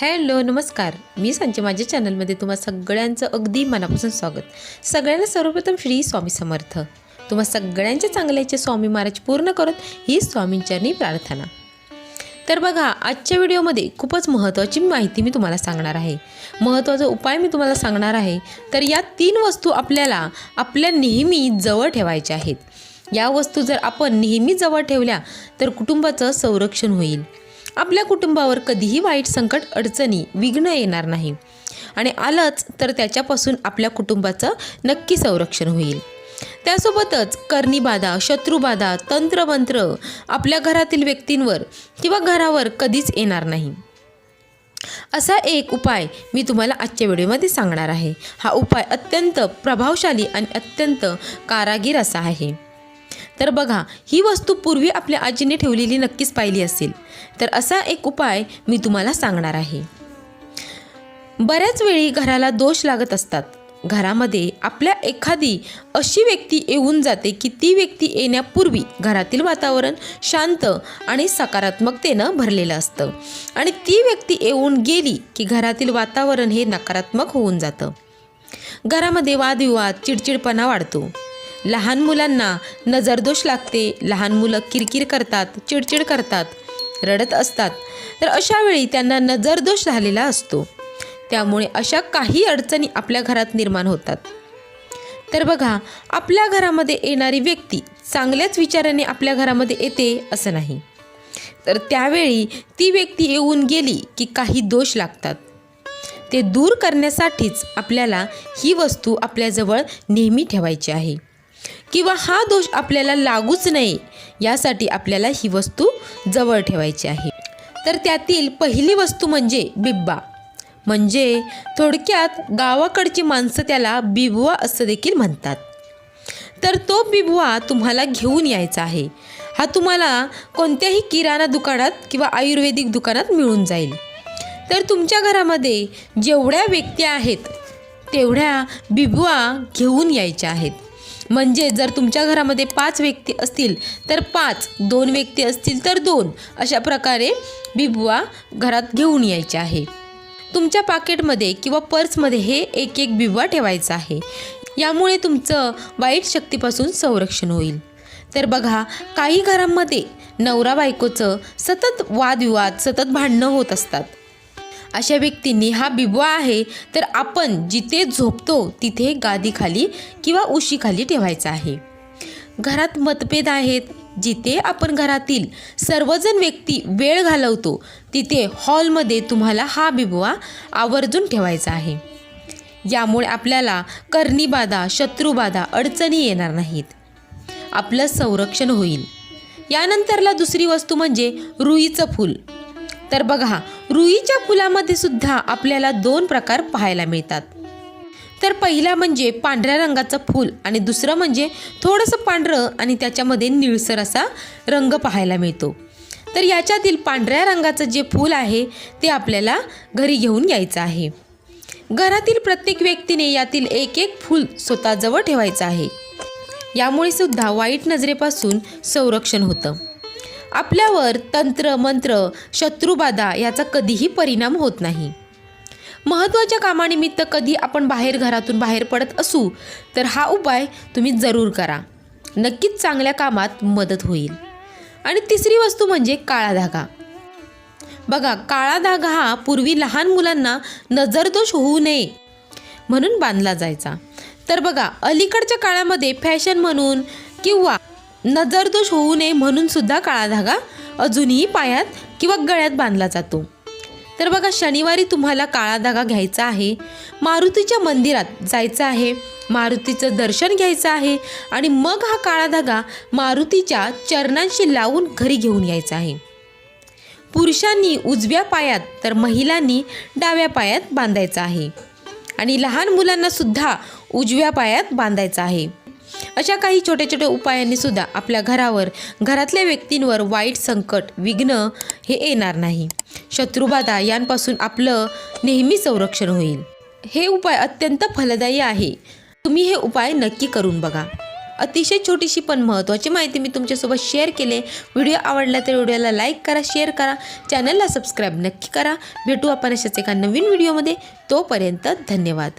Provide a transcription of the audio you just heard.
Hello नमस्कार. मी सांचे माझ्या चॅनलमध्ये तुम्हा सगळ्यांचं अगदी मनापासून स्वागत. सगळ्यांना सर्वप्रथम श्री स्वामी समर्थ. तुम्हा सगळ्यांच्या चांगल्याचे स्वामी महाराज पूर्ण करत ही स्वामींच्यानी प्रार्थना. तर बघा आजच्या व्हिडिओमध्ये खूपच महत्त्वाची माहिती मी तुम्हाला सांगणार आहे. महत्त्वाचा उपाय मी तुम्हाला सांगणार आहे. तर या तीन वस्तू आपल्याला आपल्या नेहमी जवळ ठेवायच्या आहेत. या वस्तू जर आपण नेहमी जवळ ठेवल्या तर कुटुंबाचं संरक्षण होईल. आपल्या कुटुंबावर कधीही वाईट संकट अडचणी विघ्न येणार नाही. आणि आलंच तर त्याच्यापासून आपल्या कुटुंबाचं नक्की संरक्षण होईल. त्यासोबतच कर्णीबाधा शत्रुबाधा तंत्रमंत्र आपल्या घरातील व्यक्तींवर किंवा घरावर कधीच येणार नाही. असा एक उपाय मी तुम्हाला आजच्या व्हिडिओमध्ये सांगणार आहे. हा उपाय अत्यंत प्रभावशाली आणि अत्यंत कारागीर असा आहे. तर बघा ही वस्तू पूर्वी आपल्या आजीने ठेवलेली नक्कीच पाहिली असेल. तर असा एक उपाय मी तुम्हाला सांगणार आहे. बऱ्याच वेळी घराला दोष लागत असतात. घरामध्ये आपल्या एखादी अशी व्यक्ती येऊन जाते की ती व्यक्ती येण्यापूर्वी घरातील वातावरण शांत आणि सकारात्मकतेनं भरलेलं असतं. आणि ती व्यक्ती येऊन गेली की घरातील वातावरण हे नकारात्मक होऊन जातं. घरामध्ये वादविवाद चिडचिडपणा वाढतो. लहान मुलांना नजरदोष लागते लहान मुलं किरकिर करतात चिडचिड करतात रडत असतात. तर अशा वेळी त्यांना नजरदोष झालेला असतो. त्यामुळे अशा काही अडचणी आपल्या घरात निर्माण होतात. तर बघा आपल्या घरामध्ये येणारी व्यक्ती चांगल्याच विचाराने आपल्या घरामध्ये येते असं नाही. तर त्यावेळी ती व्यक्ती येऊन गेली की काही दोष लागतात. ते दूर करण्यासाठीच आपल्याला ही वस्तू आपल्याजवळ नेहमी ठेवायची आहे. किंवा हा दोष आपल्याला लागूच नये यासाठी आपल्याला ही वस्तू जवळ ठेवायची आहे. तर त्यातील पहिली वस्तू म्हणजे बिब्बा. म्हणजे थोडक्यात गावाकडची माणसं त्याला बिबवा असं देखील म्हणतात. तर तो बिबवा तुम्हाला घेऊन यायचा आहे. हा तुम्हाला कोणत्याही किराणा दुकानात किंवा आयुर्वेदिक दुकानात मिळून जाईल. तर तुमच्या घरामध्ये जेवढ्या व्यक्ती आहेत तेवढ्या बिबवा घेऊन यायच्या आहेत. म्हणजे जर तुमच्या घरामध्ये पाच व्यक्ती असतील तर पाच दोन व्यक्ती असतील तर दोन अशा प्रकारे बिबवा घरात घेऊन यायचे आहे. तुमच्या पाकिटमध्ये किंवा पर्समध्ये हे एक एक बिबवा ठेवायचा आहे. यामुळे तुमचं वाईट शक्तीपासून संरक्षण होईल. तर बघा काही घरांमध्ये नवरा बायकोचं सतत वादविवाद सतत भांडणं होत असतात. अशा व्यक्तींनी हा बिबवा आहे तर आपण जिथे झोपतो तिथे गादीखाली किंवा उशीखाली ठेवायचा आहे. घरात मतभेद आहेत. जिथे आपण घरातील सर्वजण व्यक्ती वेळ घालवतो तिथे हॉलमध्ये तुम्हाला हा बिबवा आवर्जून ठेवायचा आहे. यामुळे आपल्याला कर्णीबाधा शत्रुबाधा अडचणी येणार नाहीत. आपलं संरक्षण होईल. यानंतरला दुसरी वस्तू म्हणजे रुईचं फूल. तर बघा रुईच्या फुलामध्ये सुद्धा आपल्याला दोन प्रकार पाहायला मिळतात. तर पहिला म्हणजे पांढऱ्या रंगाचं फूल आणि दुसरं म्हणजे थोडंसं पांढरं आणि त्याच्यामध्ये निळसर असा रंग पाहायला मिळतो. तर याच्यातील पांढऱ्या रंगाचं जे फूल आहे ते आपल्याला घरी घेऊन यायचं आहे. घरातील प्रत्येक व्यक्तीने यातील एक एक फूल स्वतःजवळ ठेवायचं आहे. यामुळे सुद्धा वाईट नजरेपासून संरक्षण होतं. आपल्यावर तंत्र मंत्र शत्रुबाधा याचा कधीही परिणाम होत नाही. महत्त्वाच्या कामानिमित्त कधी आपण बाहेर घरातून बाहेर पडत असू तर हा उपाय तुम्ही जरूर करा. नक्कीच चांगल्या कामात मदत होईल. आणि तिसरी वस्तू म्हणजे काळा धागा बघा काळा धागा हा पूर्वी लहान मुलांना नजरदोष होऊ नये म्हणून बांधला जायचा. तर बघा अलीकडच्या काळामध्ये फॅशन म्हणून किंवा नजरदोष होऊ नये म्हणून सुद्धा काळा धागा अजूनही पायात किंवा गळ्यात बांधला जातो. तर बघा शनिवारी तुम्हाला काळा धागा घ्यायचा आहे. मारुतीच्या मंदिरात जायचं आहे. मारुतीचं दर्शन घ्यायचं आहे आणि मग हा काळा धागा मारुतीच्या चरणांशी लावून घरी घेऊन यायचा आहे. पुरुषांनी उजव्या पायात तर महिलांनी डाव्या पायात बांधायचा आहे. आणि लहान मुलांना सुद्धा उजव्या पायात बांधायचा आहे. अशा काही छोट्या छोट्या उपायांनी सुद्धा आपल्या घरावर घरातल्या व्यक्तींवर वाईट संकट विघ्न हे येणार नाही. शत्रुबाधा यांपासून आपलं नेहमी संरक्षण होईल. हे उपाय अत्यंत फलदायी आहे. तुम्ही हे उपाय नक्की करून बघा. अतिशय छोटीशी पण महत्त्वाची माहिती मी तुमच्यासोबत शेअर केले. व्हिडिओ आवडला तर व्हिडिओला लाईक करा शेअर करा. चॅनलला सबस्क्राईब नक्की करा. भेटू आपण अशाच एका नवीन व्हिडिओमध्ये. तोपर्यंत धन्यवाद.